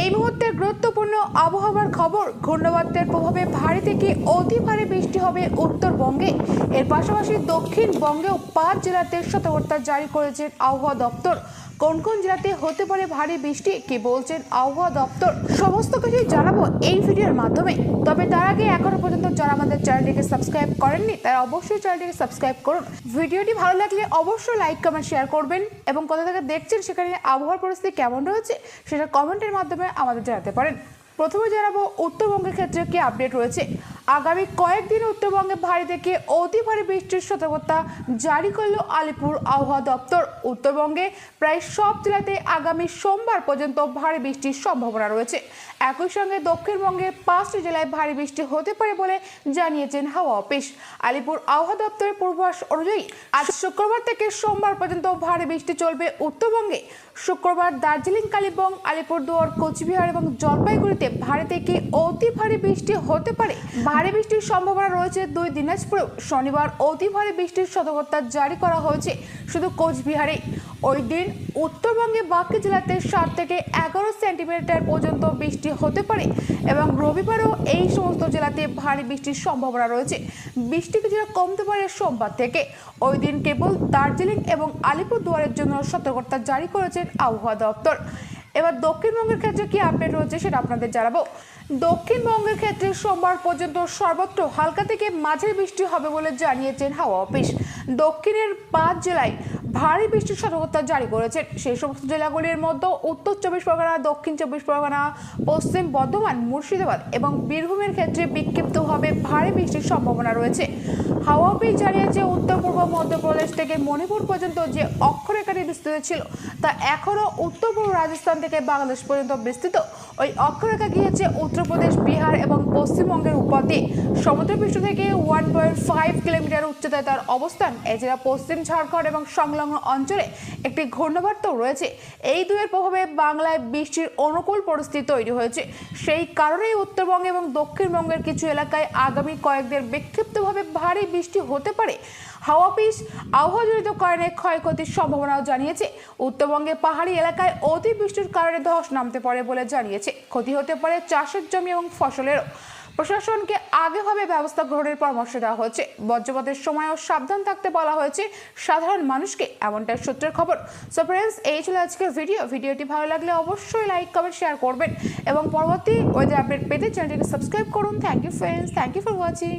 এই মুহূর্তে গুরুত্বপূর্ণ আবহাওয়ার খবর ঘূর্ণাবর্তের প্রভাবে ভারী থেকে অতি ভারী বৃষ্টি হবে উত্তরবঙ্গে। এর পাশাপাশি দক্ষিণবঙ্গেও পাঁচ জেলাতে সতর্কতা জারি করেছে আবহাওয়া দপ্তর। কোন কোন জেলাতে হতে পারে ভারী বৃষ্টি, কি বলছেন আবহাওয়া দপ্তর? সমস্ত কিছুই জানাব এই ভিডিওর মাধ্যমে। তবে তার আগে এখনও পর্যন্ত যারা আমাদের চ্যানেলটিকে সাবস্ক্রাইব করেননি, তারা অবশ্যই চ্যানেলটিকে সাবস্ক্রাইব করুন। ভিডিওটি ভালো লাগলে অবশ্যই লাইক, কমেন্ট, শেয়ার করবেন এবং কোথা থেকে দেখছেন সেখানে আবহাওয়ার পরিস্থিতি কেমন রয়েছে সেটা কমেন্টের মাধ্যমে আমাদের জানাতে পারেন। প্রথমে জানাব উত্তরবঙ্গের ক্ষেত্রে কি আপডেট রয়েছে? আগামী কয়েকদিন উত্তরবঙ্গে ভারী থেকে অতি ভারী বৃষ্টির সতর্কতা জারি করল আলিপুর আবহাওয়া দপ্তর। উত্তরবঙ্গে প্রায় সব জেলাতে আগামী সোমবার পর্যন্ত ভারী বৃষ্টির সম্ভাবনা রয়েছে। একই সঙ্গে দক্ষিণবঙ্গের পাঁচটি জেলায় ভারী বৃষ্টি হতে পারে বলে জানিয়েছেন হাওয়া অফিস। আলিপুর আবহাওয়া দপ্তরের পূর্বাভাস অনুযায়ী, আজ শুক্রবার থেকে সোমবার পর্যন্ত ভারী বৃষ্টি চলবে উত্তরবঙ্গে। শুক্রবার দার্জিলিং, কালিম্পং, আলিপুরদুয়ার, কোচবিহার এবং জলপাইগুড়িতে ভারী থেকে অতি ভারী বৃষ্টি হতে পারে। ভারী বৃষ্টির সম্ভাবনা রয়েছে দুই দিনাজপুরেও শনিবার অতি ভারী বৃষ্টির সতর্কতা জারি করা হয়েছে শুধু কোচবিহারে। ওই দিন উত্তরবঙ্গে বাকি জেলাতে সাত থেকে এগারো সেন্টিমিটার পর্যন্ত বৃষ্টি হতে পারে এবং রবিবারও এই সমস্ত জেলাতে ভারী বৃষ্টির সম্ভাবনা রয়েছে। বৃষ্টি কিছুটা কমতে পারে সোমবার থেকে। ওই দিন কেবল দার্জিলিং এবং আলিপুরদুয়ারের জন্য সতর্কতা জারি করেছেন আবহাওয়া দপ্তর। এবার দক্ষিণবঙ্গের ক্ষেত্রে কি আপডেট রয়েছে সেটা আপনাদের জানাব। দক্ষিণবঙ্গের ক্ষেত্রে সোমবার পর্যন্ত সর্বত্র হালকা থেকে মাঝের বৃষ্টি হবে বলে জানিয়েছেন হাওয়া অফিস। দক্ষিণের পাঁচ জেলায় ভারী বৃষ্টির সতর্কতা জারি করেছে সেই সমস্ত জেলাগুলির মধ্যে উত্তর চব্বিশ পরগনা, দক্ষিণ চব্বিশ পরগনা, পশ্চিম বর্ধমান, মুর্শিদাবাদ এবং বীরভূমের ক্ষেত্রে বিক্ষিপ্তভাবে ভারী বৃষ্টির সম্ভাবনা রয়েছে। হাওয়া অফিস জানিয়েছে, উত্তর পূর্ব, মধ্যপ্রদেশ থেকে মণিপুর পর্যন্ত যে অক্ষরেখাটি বিস্তৃত ছিল তা এখনও উত্তর পূর্ব রাজস্থান থেকে বাংলাদেশ পর্যন্ত বিস্তৃত। ওই অক্ষরেখা গিয়েছে উত্তরপ্রদেশ, বিহার এবং পশ্চিমবঙ্গের দিয়ে সমুদ্রপৃষ্ঠ থেকে ওয়ান পয়েন্ট ফাইভ কিলোমিটার উচ্চতায় তার অবস্থান। এছাড়া পশ্চিম ঝাড়খণ্ড এবং সংলগ্ন অঞ্চলে একটি ঘূর্ণাবর্ত রয়েছে। এই দুয়ের প্রভাবে বাংলায় বৃষ্টির অনুকূল পরিস্থিতি তৈরি হয়েছে। সেই কারণেই উত্তরবঙ্গ এবং দক্ষিণবঙ্গের কিছু এলাকায় আগামী কয়েকদিন বিক্ষিপ্তভাবে ভারী বৃষ্টি হতে পারে। হাওয়া অফিস আবহাওয়াজনিত কারণে ক্ষয়ক্ষতির সম্ভাবনাও জানিয়েছে। উত্তরবঙ্গে পাহাড়ি এলাকায় অতি বৃষ্টির কারণে ধস নামতে পারে বলে জানিয়েছে। ক্ষতি হতে পারে চাষের জমি এবং ফসলেরও। প্রশাসনকে আগেভাবে ব্যবস্থা গ্রহণের পরামর্শ দেওয়া হয়েছে। বজ্রপাতের সময়ও সাবধান থাকতে বলা হয়েছে। সাধারণ মানুষকে এমনটাই সূত্রের খবর। সো ফ্রেন্ডস এই ছিল আজকের ভিডিও ভিডিওটি ভালো লাগলে অবশ্যই লাইক কমেন্ট শেয়ার করবেন। এবং পরবর্তী ওয়েদার আপডেট পেতে চ্যানেলটিকে সাবস্ক্রাইব করুন। Thank you friends thank you for watching